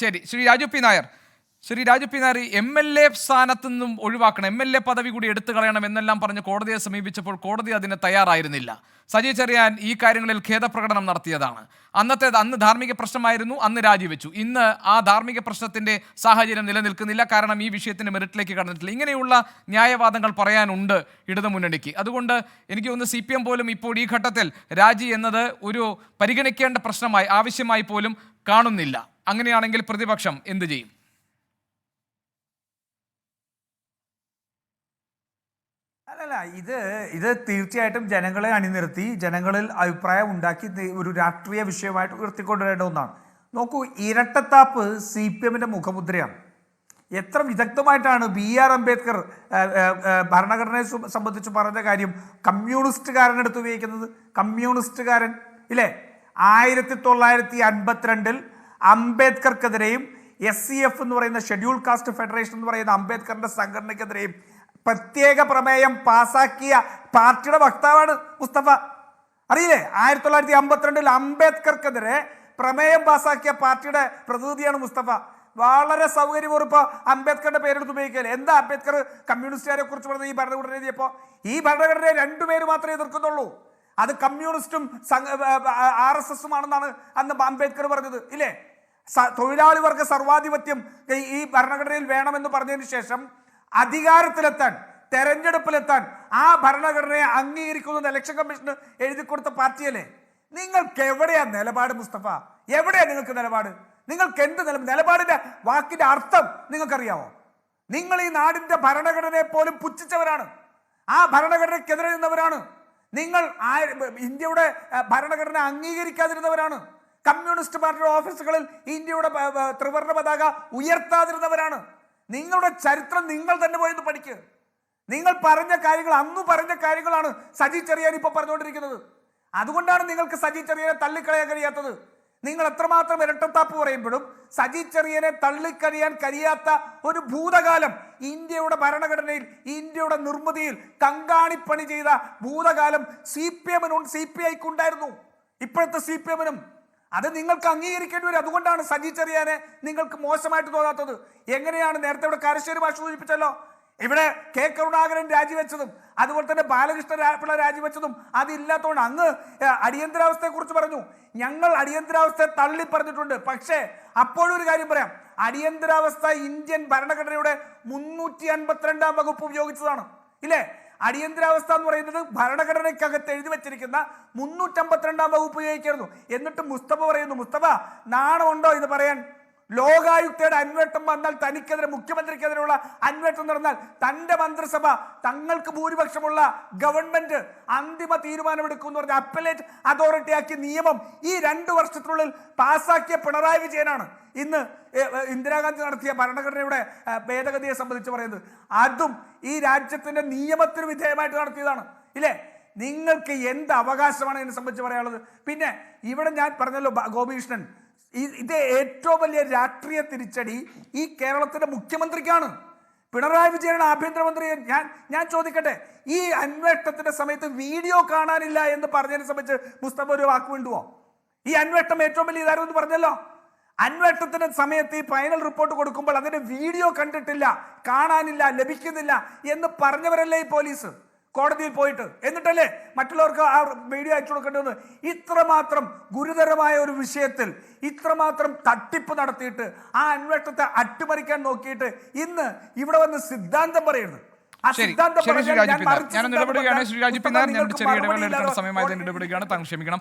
ശരി Shri Raju P Nair. Shri Raju P Nair M L A സ്ഥാനത്തു നിന്നും ഒഴിവാക്കണം. എം എൽ എ പദവി കൂടി എടുത്തു കളയണം എന്നെല്ലാം പറഞ്ഞ് കോടതിയെ സമീപിച്ചപ്പോൾ കോടതി അതിന് തയ്യാറായിരുന്നില്ല. സജി ചെറിയാൻ ഈ കാര്യങ്ങളിൽ ഖേദപ്രകടനം നടത്തിയതാണ്. അന്നത്തെ അന്ന് ധാർമ്മിക പ്രശ്നമായിരുന്നു അന്ന് രാജിവെച്ചു. ഇന്ന് ആ ധാർമ്മിക പ്രശ്നത്തിന്റെ സാഹചര്യം നിലനിൽക്കുന്നില്ല. കാരണം ഈ വിഷയത്തിന്റെ മെറിറ്റിലേക്ക് കടന്നിട്ടില്ല. ഇങ്ങനെയുള്ള ന്യായവാദങ്ങൾ പറയാനുണ്ട് ഇടതു മുന്നണിക്ക് അതുകൊണ്ട് എനിക്ക് തോന്നുന്നു സി പോലും ഇപ്പോൾ ഈ ഘട്ടത്തിൽ രാജി എന്നത് ഒരു പരിഗണിക്കേണ്ട പ്രശ്നമായി ആവശ്യമായി പോലും കാണുന്നില്ല. അങ്ങനെയാണെങ്കിൽ പ്രതിപക്ഷം എന്ത് ചെയ്യും? അല്ലല്ല ഇത് ഇത് തീർച്ചയായിട്ടും ജനങ്ങളെ അണിനിരത്തി ജനങ്ങളിൽ അഭിപ്രായം ഉണ്ടാക്കി ഒരു രാഷ്ട്രീയ വിഷയമായിട്ട് ഉയർത്തിക്കൊണ്ടുവരേണ്ട ഒന്നാണ്. നോക്കൂ ഇരട്ടത്താപ്പ് സി പി എമ്മിന്റെ മുഖമുദ്രയാണ്. എത്ര വിദഗ്ധമായിട്ടാണ് ബി ആർ അംബേദ്കർ ഭരണഘടനയെ സംബന്ധിച്ച് പറഞ്ഞ കാര്യം കമ്മ്യൂണിസ്റ്റുകാരൻ എടുത്ത് ഉപയോഗിക്കുന്നത്? കമ്മ്യൂണിസ്റ്റുകാരൻ ഇല്ലേ? ആയിരത്തി തൊള്ളായിരത്തി അൻപത്തിരണ്ടിൽ അംബേദ്കർക്കെതിരെയും എസ് സി എഫ് എന്ന് പറയുന്ന ഷെഡ്യൂൾ കാസ്റ്റ് ഫെഡറേഷൻ എന്ന് പറയുന്ന അംബേദ്കറിന്റെ സംഘടനയ്ക്കെതിരെയും പ്രത്യേക പ്രമേയം പാസാക്കിയ പാർട്ടിയുടെ വക്താവാണ് മുസ്തഫ. അറിയില്ലേ? ആയിരത്തി തൊള്ളായിരത്തി അമ്പത്തിരണ്ടിൽ അംബേദ്കർക്കെതിരെ പ്രമേയം പാസാക്കിയ പാർട്ടിയുടെ പ്രതിനിധിയാണ് മുസ്തഫ. വളരെ സൗകര്യപൂർവം അംബേദ്കറുടെ പേരെടുത്ത് ഉപയോഗിക്കല്ലേ എന്താ അംബേദ്കർ കമ്മ്യൂണിസ്റ്റുകാരെ കുറിച്ച് പറഞ്ഞത് ഈ ഭരണഘടന എഴുതിയപ്പോൾ ഈ ഭരണഘടനയെ രണ്ടുപേര് മാത്രമേ എതിർക്കുന്നുള്ളൂ. അത് കമ്മ്യൂണിസ്റ്റും ആർ എസ് എസും ആണെന്നാണ് അന്ന് അംബേദ്കർ പറഞ്ഞത്. ഇല്ലേ? തൊഴിലാളി വർഗ സർവാധിപത്യം ഈ- ഭരണഘടനയിൽ വേണമെന്ന് പറഞ്ഞതിന് ശേഷം അധികാരത്തിലെത്താൻ തെരഞ്ഞെടുപ്പിലെത്താൻ ആ ഭരണഘടനയെ അംഗീകരിക്കുന്ന ഇലക്ഷൻ കമ്മീഷന് എഴുതി കൊടുത്ത പാർട്ടിയല്ലേ? നിങ്ങൾക്ക് എവിടെയാ നിലപാട് മുസ്തഫ? എവിടെയാ നിങ്ങൾക്ക് നിലപാട്? നിങ്ങൾക്ക് എന്ത് നില നിലപാടിന്റെ വാക്കിന്റെ അർത്ഥം നിങ്ങൾക്കറിയാമോ നിങ്ങൾ ഈ നാടിന്റെ ഭരണഘടനയെ പോലും പുച്ഛിച്ചവരാണ്. ആ ഭരണഘടനയ്ക്കെതിരെ നിന്നവരാണ്. നിങ്ങൾ ഇന്ത്യയുടെ ഭരണഘടന അംഗീകരിക്കാതിരുന്നവരാണ്. കമ്മ്യൂണിസ്റ്റ് പാർട്ടിയുടെ ഓഫീസുകളിൽ ഇന്ത്യയുടെ പ- പതാക ഉയർത്താതിരുന്നവരാണ്. നിങ്ങളുടെ ചരിത്രം നിങ്ങൾ തന്നെ പോയത് പഠിക്കുക നിങ്ങൾ പറഞ്ഞ കാര്യങ്ങൾ അന്ന് പറഞ്ഞ കാര്യങ്ങളാണ് സജി ചെറിയാൻ ഇപ്പോൾ പറഞ്ഞുകൊണ്ടിരിക്കുന്നത് അതുകൊണ്ടാണ് നിങ്ങൾക്ക് സജി ചെറിയനെ തള്ളിക്കളയാൻ കഴിയാത്തത്. നിങ്ങൾ എത്രമാത്രം ഇരട്ടത്താപ്പ് പറയുമ്പോഴും സജി ചെറിയനെ തള്ളിക്കഴിയാൻ കഴിയാത്ത ഒരു ഭൂതകാലം ഇന്ത്യയുടെ ഭരണഘടനയിൽ ഇന്ത്യയുടെ നിർമ്മിതിയിൽ കങ്കാണിപ്പണി ചെയ്ത ഭൂതകാലം സി പി എമ്മിനും സി പി ഐക്കുണ്ടായിരുന്നു ഇപ്പോഴത്തെ സി പി എമ്മിനും അത് നിങ്ങൾക്ക് അംഗീകരിക്കേണ്ടി വരും. അതുകൊണ്ടാണ് സജി ചെറിയാനെ നിങ്ങൾക്ക് മോശമായിട്ട് തോന്നാത്തത്. എങ്ങനെയാണ് നേരത്തെ ഇവിടെ കാരശ്ശേരി ഭാഷ സൂചിപ്പിച്ചല്ലോ? ഇവിടെ കെ. കരുണാകരൻ രാജിവെച്ചതും അതുപോലെ തന്നെ ബാലകൃഷ്ണ പിള്ള രാജിവെച്ചതും അതില്ലാത്തതുകൊണ്ട് അങ്ങ് അടിയന്തരാവസ്ഥയെക്കുറിച്ച് അടിയന്തരാവസ്ഥയെ കുറിച്ച് പറഞ്ഞു. ഞങ്ങൾ അടിയന്തരാവസ്ഥയെ തള്ളി പറഞ്ഞിട്ടുണ്ട് പക്ഷേ അപ്പോഴും ഒരു കാര്യം പറയാം. അടിയന്തരാവസ്ഥ ഇന്ത്യൻ ഭരണഘടനയുടെ മുന്നൂറ്റി അൻപത്തിരണ്ടാം വകുപ്പ് ഉപയോഗിച്ചതാണ്. ഇല്ലേ? അടിയന്തരാവസ്ഥ എന്ന് പറയുന്നത് ഭരണഘടനയ്ക്കകത്ത് എഴുതി വെച്ചിരിക്കുന്ന മുന്നൂറ്റമ്പത്തിരണ്ടാം വകുപ്പ് ഉപയോഗിക്കായിരുന്നു എന്നിട്ട് മുസ്തഫ പറയുന്നു മുസ്തഫ നാണമുണ്ടോ ഇത് പറയാൻ? ലോകായുക്തയുടെ അന്വേഷണം വന്നാൽ തനിക്കെതിരെ മുഖ്യമന്ത്രിക്കെതിരെയുള്ള അന്വേഷണം നടന്നാൽ തന്റെ മന്ത്രിസഭ തങ്ങൾക്ക് ഭൂരിപക്ഷമുള്ള ഗവൺമെന്റ് അന്തിമ തീരുമാനമെടുക്കും എന്ന് പറഞ്ഞ അപ്പലേറ്റ് അതോറിറ്റി ആക്കിയ നിയമം ഈ രണ്ട് വർഷത്തിനുള്ളിൽ പാസാക്കിയ പിണറായി വിജയനാണ്. ഇന്ന് ഇന്ദിരാഗാന്ധി നടത്തിയ ഭരണഘടനയുടെ ഭേദഗതിയെ സംബന്ധിച്ച് പറയുന്നത്. അതും ഈ രാജ്യത്തിന്റെ നിയമത്തിന് വിധേയമായിട്ട് നടത്തിയതാണ്. ഇല്ലേ? നിങ്ങൾക്ക് എന്ത് അവകാശമാണ് ഇതിനെ സംബന്ധിച്ച് പറയാനുള്ളത്? പിന്നെ ഇവിടെ ഞാൻ പറഞ്ഞല്ലോ ഗോപികൃഷ്ണൻ. ഇത് ഏറ്റവും വലിയ രാഷ്ട്രീയ തിരിച്ചടി ഈ കേരളത്തിന്റെ മുഖ്യമന്ത്രിക്കാണ്. പിണറായി വിജയനാണ് ആഭ്യന്തരമന്ത്രി. ഞാൻ ഞാൻ ചോദിക്കട്ടെ ഈ അന്വേഷണത്തിന്റെ സമയത്ത് വീഡിയോ കാണാനില്ല എന്ന് പറഞ്ഞതിനെ സംബന്ധിച്ച് മുസ്തഫ ഒരു വാക്ക് വേണ്ടുവോ ഈ അന്വേഷണം ഏറ്റവും വലിയ ഇതായിരുന്നു എന്ന് പറഞ്ഞല്ലോ. അന്വേഷണത്തിന്റെ സമയത്ത് ഈ ഫൈനൽ റിപ്പോർട്ട് കൊടുക്കുമ്പോൾ അതിന്റെ വീഡിയോ കണ്ടിട്ടില്ല കാണാനില്ല ലഭിക്കുന്നില്ല എന്ന് പറഞ്ഞവരല്ലേ ഈ പോലീസ്? കോടതിയിൽ പോയിട്ട്. എന്നിട്ടല്ലേ മറ്റുള്ളവർക്ക് ആ മീഡിയ അയച്ചു കൊടുക്കേണ്ടത് ഇത്രമാത്രം ഗുരുതരമായ ഒരു വിഷയത്തിൽ ഇത്രമാത്രം തട്ടിപ്പ് നടത്തിയിട്ട് ആ അന്വേഷണത്തെ അട്ടിമറിക്കാൻ നോക്കിയിട്ട് ഇന്ന് ഇവിടെ വന്ന് സിദ്ധാന്തം പറയുന്നത് ആ ശരി. ശരി ഞാൻ ഇടപെടുകയാണ്. ശ്രീരാജിപ്പിന്നാർ ഞാൻ ചെറിയ ഇടപെടൽ ഇടവേള എടുക്കേണ്ട സമയമായി സമയമായതിന് ഇടപെടുകയാണ്. താങ്കൾ ക്ഷമിക്കണം.